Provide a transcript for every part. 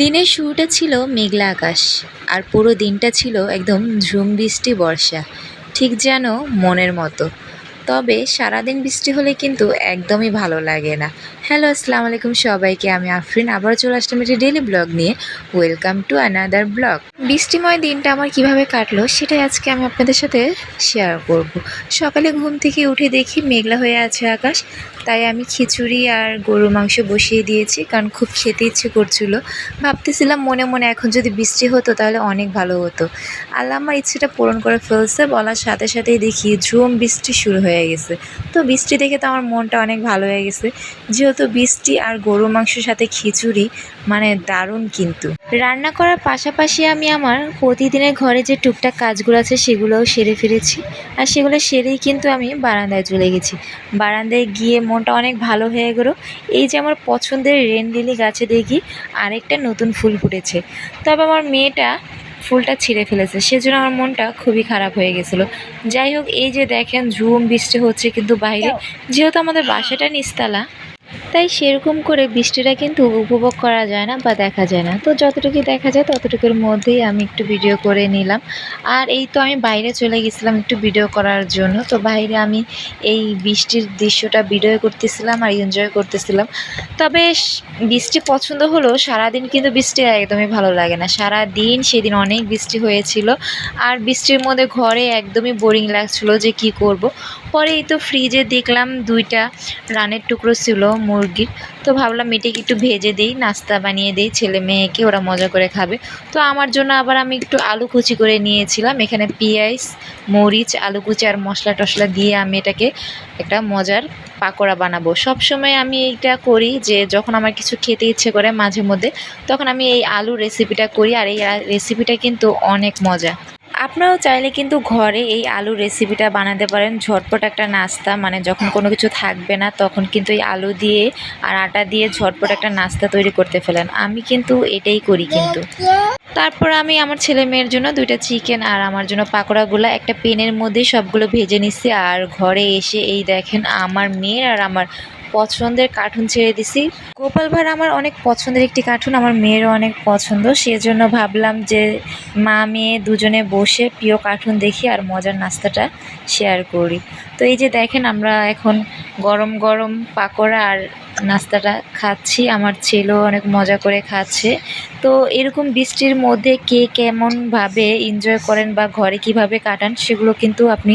দিনের শুরুটা ছিল মেঘলা আকাশ, আর পুরো দিনটা ছিল একদম ঝুম বৃষ্টি, বর্ষা, ঠিক যেন মনের মতো। তবে সারাদিন বৃষ্টি হলে কিন্তু একদমই ভালো লাগে না। হ্যালো, আসসালাম আলাইকুম সবাইকে, আমি আফরিন আবার চলে আসলাম একটি ডেলি ব্লগ নিয়ে। ওয়েলকাম টু অ্যানাদার ব্লগ বৃষ্টিময় দিনটা আমার কীভাবে কাটলো, সেটাই আজকে আমি আপনাদের সাথে শেয়ার করব। সকালে ঘুম থেকে উঠে দেখি মেঘলা হয়ে আছে আকাশ, তাই আমি খিচুড়ি আর গরু মাংস বসিয়ে দিয়েছি, কারণ খুব খেতে ইচ্ছে করছিল। ভাবতেছিলাম মনে মনে এখন যদি বৃষ্টি হতো তাহলে অনেক ভালো হতো। আল্লাহ আমার ইচ্ছেটা পূরণ করে ফেলছে, বলার সাথে সাথেই দেখি ঝুম বৃষ্টি শুরু হয়ে গেছে। তো বৃষ্টি দেখে তো আমার মনটা অনেক ভালো হয়ে গেছে। যেহেতু বৃষ্টি আর গরু মাংসের সাথে খিচুড়ি মানে দারুণ কিন্তু। রান্না করার পাশাপাশি আমি আমার প্রতিদিনের ঘরে যে টুকটাক কাজগুলো আছে সেগুলোও সেরে ফেলেছি। আর সেগুলো সেরেই কিন্তু আমি বারান্দায় চলে গেছি। বারান্দায় গিয়ে মনটা অনেক ভালো হয়ে গেলো। এই যে আমার পছন্দের রেন লিলি গাছে দেখি আরেকটা নতুন ফুল ফুটেছে। তবে আমার মেয়েটা ফুলটা ছিঁড়ে ফেলেছে সেজন্য আমার মনটা খুবই খারাপ হয়ে গেছিল। যাই হোক এই যে দেখেন ঝুম বৃষ্টি হচ্ছে কিন্তু বাইরে। যেহেতু আমাদের বাসাটা নিচতলা তাই সেরকম করে বৃষ্টিটা কিন্তু উপভোগ করা যায় না বা দেখা যায় না। তো যতটুকু দেখা যায় ততটুকুর মধ্যেই আমি একটু ভিডিও করে নিলাম। আর এই তো আমি বাইরে চলে গেছিলাম একটু ভিডিও করার জন্য। তো বাইরে আমি এই বৃষ্টির দৃশ্যটা ভিডিও করতেছিলাম আর এনজয় করতেছিলাম। তবে বৃষ্টি পছন্দ হলেও সারাদিন কিন্তু বৃষ্টি একদমই ভালো লাগে না। সারা দিন সেদিন অনেক বৃষ্টি হয়েছিল। আর বৃষ্টির মধ্যে ঘরে একদমই বোরিং লাগছিল যে কি করব। পরে এই তো ফ্রিজে দেখলাম দুইটা রানের টুকরো ছিল মুরগির। তো ভাবলাম এটাকে একটু ভেজে দিই, নাস্তা বানিয়ে দিই, ছেলে মেয়েকে ওরা মজা করে খাবে। তো আমার জন্য আবার আমি একটু আলু কুচি করে নিয়েছিলাম, এখানে পেঁয়াজ, মরিচ, আলু কুচি আর মশলা টশলা দিয়ে আমি এটাকে একটা মজার পাকোড়া বানাবো। সব সময় আমি এইটা করি যে যখন আমার কিছু খেতে ইচ্ছে করে মাঝে মধ্যে, তখন আমি এই আলু রেসিপিটা করি আর এই রেসিপিটা কিন্তু অনেক মজা। আপনারাও চাইলে কিন্তু ঘরে এই আলুর রেসিপিটা বানাতে পারেন। ঝটপট একটা নাস্তা মানে যখন কোনো কিছু থাকবে না, তখন কিন্তু এই আলু দিয়ে আর আটা দিয়ে ঝটপট একটা নাস্তা তৈরি করতে ফেলেন। আমি কিন্তু এটাই করি কিন্তু। তারপর আমি আমার ছেলে মেয়ের জন্য দুইটা চিকেন আর আমার জন্য পাকোড়াগুলো একটা পেনের মধ্যে সবগুলো ভেজে নিচ্ছি। আর ঘরে এসে এই দেখেন, আমার মেয়ের আর আমার পছন্দের কার্টুন ছেড়ে দিছি। গোপাল ভাঁড় আমার অনেক পছন্দের একটি কার্টুন আমার মেয়েরও অনেক পছন্দ। সেজন্য ভাবলাম যে মা, মেয়ে দুজনে বসে প্রিয় কার্টুন দেখি আর মজার নাস্তাটা শেয়ার করি। তো এই যে দেখেন আমরা এখন গরম গরম পাকোড়া আর নাস্তাটা খাচ্ছি, আমার ছেলেও অনেক মজা করে খাচ্ছে। তো এরকম বৃষ্টির মধ্যে কে কেমনভাবে এনজয় করেন বা ঘরে কীভাবে কাটান, সেগুলো কিন্তু আপনি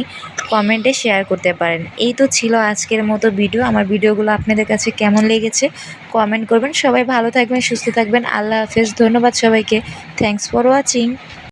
কমেন্টে শেয়ার করতে পারেন। এই তো ছিল আজকের মতো ভিডিও আমার ভিডিওগুলো আপনাদের কাছে কেমন লেগেছে কমেন্ট করবেন। সবাই ভালো থাকবেন, সুস্থ থাকবেন। আল্লাহ হাফেজ। ধন্যবাদ সবাইকে। Thanks for watching